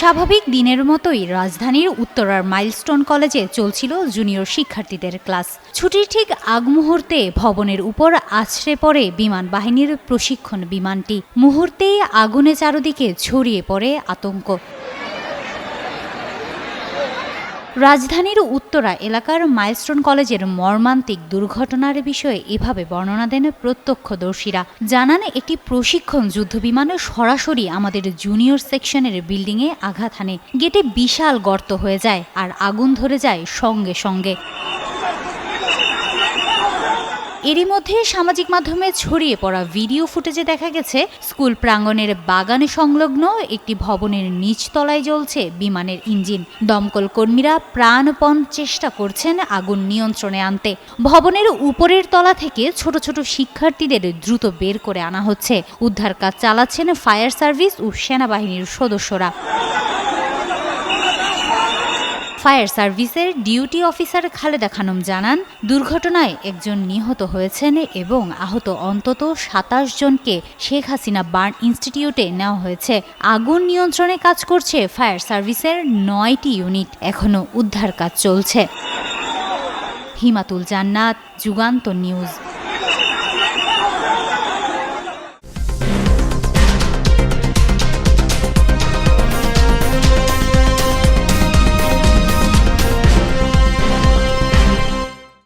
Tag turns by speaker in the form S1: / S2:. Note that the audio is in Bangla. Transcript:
S1: স্বাভাবিক দিনের মতোই রাজধানীর উত্তরার মাইলস্টোন কলেজে চলছিল জুনিয়র শিক্ষার্থীদের ক্লাস। ছুটির ঠিক আগ মুহূর্তে ভবনের উপর আছড়ে পড়ে বিমান বাহিনীর প্রশিক্ষণ বিমানটি। মুহূর্তেই আগুনে চারদিকে ছড়িয়ে পড়ে আতঙ্ক। রাজধানীর উত্তরা এলাকার মাইলস্টোন কলেজের মর্মান্তিক দুর্ঘটনার বিষয়ে এভাবে বর্ণনা দেন প্রত্যক্ষদর্শীরা। জানান, একটি প্রশিক্ষণ যুদ্ধবিমান সরাসরি আমাদের জুনিয়র সেকশনের বিল্ডিংয়ে আঘাত হানে। গেটে বিশাল গর্ত হয়ে যায় আর আগুন ধরে যায় সঙ্গে সঙ্গে। এরই মধ্যে সামাজিক মাধ্যমে ছড়িয়ে পড়া ভিডিও ফুটেজে দেখা গেছে, স্কুল প্রাঙ্গণের বাগানে সংলগ্ন একটি ভবনের নিচতলায় জ্বলছে বিমানের ইঞ্জিন। দমকল কর্মীরা প্রাণপণ চেষ্টা করছেন আগুন নিয়ন্ত্রণে আনতে। ভবনের উপরের তলা থেকে ছোট ছোট শিক্ষার্থীদের দ্রুত বের করে আনা হচ্ছে। উদ্ধার কাজ চালাচ্ছেন ফায়ার সার্ভিস ও সেনাবাহিনীর সদস্যরা। ফায়ার সার্ভিসের ডিউটি অফিসার খালেদা খানম জানান, দুর্ঘটনায় একজন নিহত হয়েছেন এবং আহত অন্তত সাতাশ জনকে শেখ হাসিনা বার্ন ইনস্টিটিউটে নেওয়া হয়েছে। আগুন নিয়ন্ত্রণে কাজ করছে ফায়ার সার্ভিসের নয়টি ইউনিট। এখনও উদ্ধার কাজ চলছে। হিমাতুল জান্নাত, যুগান্ত নিউজ।